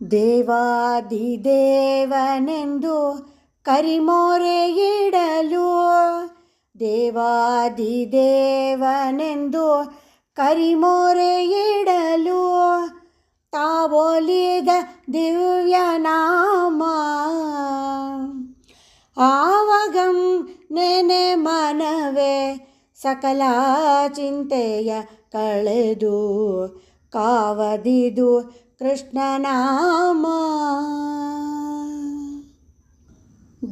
ದೇವಾದಿದೇವನೆಂದು ಕರಿಮೋರೆ ಇಡಲು ದೇವಾದಿದೇವನೆಂದು ಕರಿಮೋರೆ ಇಡಲು ತಾವೊಲಿದ ದಿವ್ಯ ನಾಮ ಆವಗಂ ನೆನೆ ಮನವೇ ಸಕಲ ಚಿಂತೆಯ ಕಳೆದು ಕಾವದಿದು ಕೃಷ್ಣನಾಮ.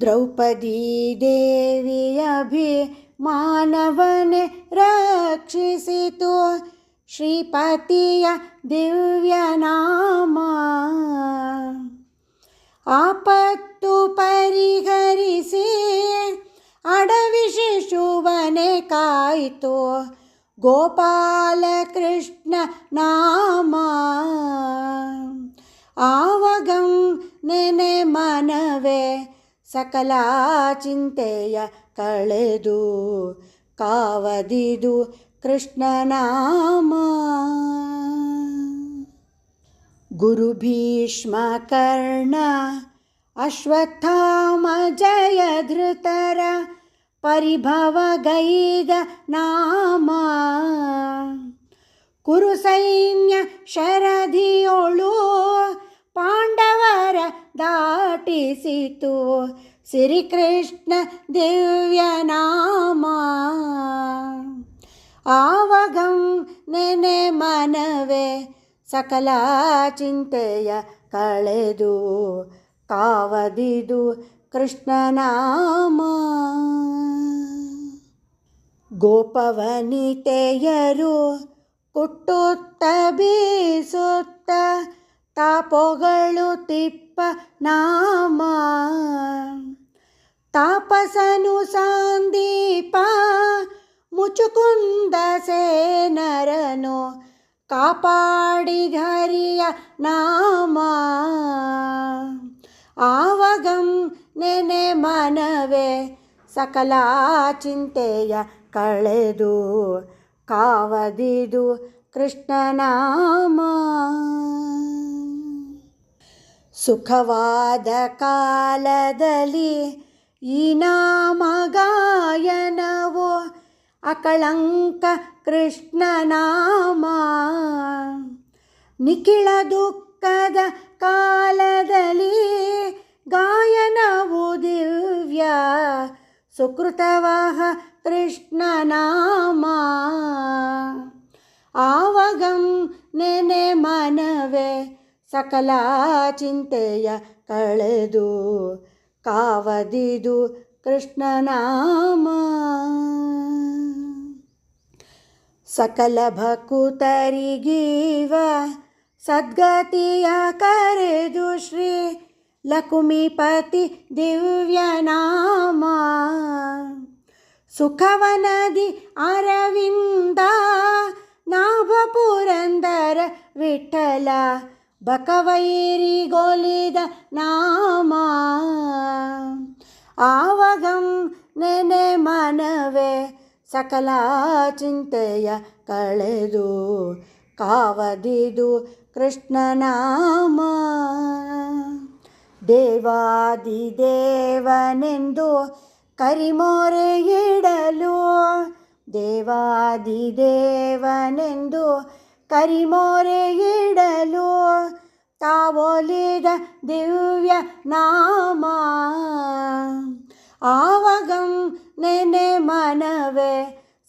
ದ್ರೌಪದಿ ದೇವಿಯಭಿ ಮಾನವನೆ ರಕ್ಷಿಸಿತು ಶ್ರೀಪತಿಯ ದಿವ್ಯ ನಾಮ. ಆಪತ್ತು ಪರಿಹರಿಸಿ ಅಡವಿ ಶಿಶುವನೆ ಕಾಯಿತು ಗೋಪಾಲ ಕೃಷ್ಣ ನಾಮ ಆವಗಂ ನೆನೆ ಮನವೇ ಸಕಲ ಚಿಂತೆಯ ಕಳೆದು ಕಾವದಿದು ಕೃಷ್ಣನಾಮ ಗುರು ಭೀಷ್ಮ ಕರ್ಣ ಅಶ್ವತ್ಥಾಮ ಜಯಧೃತರ ಪರಿಭವಗೈದ ನಾಮ ಕುರು ಸೈನ್ಯ ಶರದಿಯೊಳು ಪಾಂಡವರ ದಾಟಿಸಿತು. ಶ್ರೀಕೃಷ್ಣ ದಿವ್ಯನಾಮ ಆವಗಂ ನೆನೆ ಮನವೇ ಸಕಲ ಚಿಂತೆಯ ಕಳೆದು ಕಾವದಿದು ಕೃಷ್ಣನಾಮ ಗೋಪವನಿತೆಯರು ಕುಟ್ಟುತ್ತ ಬೀಸುತ್ತ ತಾಪೊಗಳು ತಿಪ್ಪ ನಾಮ. ತಾಪಸನು ಸಾಂದೀಪ, ಮುಚುಕುಂದ ಸೇನರನು ಕಾಪಾಡಿಧರಿಯ ನಾಮ. ಆವಗಂ ನೆನೆ ಮನವೇ ಸಕಲ ಚಿಂತೆಯ ಕಳೆದು ಕಾವದಿದು ಕೃಷ್ಣನಾಮ ಸುಖವಾದ ಕಾಲದಲ್ಲಿ ಈ ನಾಮ ಗಾಯನವು ಅಕಳಂಕ ಕೃಷ್ಣನಾಮ ನಿಖಿಳ ದುಃಖದ ಕಾಲದಲ್ಲಿ ಗಾಯನವು ದಿವ್ಯ ಸುಕೃತವಹ ಕೃಷ್ಣನಾಮ ಆವಗಂ ನೆನೆ ಮನವೇ ಸಕಲ ಚಿಂತೆಯ ಕಳೆದು ಕಾವದಿದು ಕೃಷ್ಣನಾಮ ಸಕಲ ಭಕುತರಿಗೀವ ಸದ್ಗತಿಯ ಕರೆದು ಶ್ರೀ ಲಕುಮಿಪತಿ ದಿವ್ಯ ನಾಮ ಸುಖವನದಿ ಅರವಿಂದ ನಾಭ ಪುರಂದರ ವಿಠಲ ಬಕವೈರಿಗೊಲಿದ ನಾಮ. ಆವಗಂ ನೆನೆ ಮನವೇ ಸಕಲ ಚಿಂತೆಯ ಕಳೆದು ಕಾವದಿದು ಕೃಷ್ಣನಾಮ ದೇವಾದಿದೇವನೆಂದು ಕರಿಮೋರೆ ಇಡಲು ದೇವಾದಿದೇವನೆಂದು ಕರಿಮೋರೆ ಇಡಲು ತಾವೊಲಿದ ದಿವ್ಯ ನಾಮ ಆವಗಂ ನೆನೆ ಮನವೇ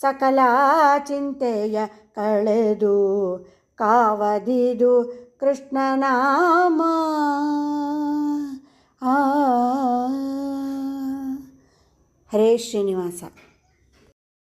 ಸಕಲ ಚಿಂತೆಯ ಕಳೆದು ಕಾವದಿದು ಕೃಷ್ಣನಾಮ ಹರೇ ಶ್ರೀನಿವಾಸ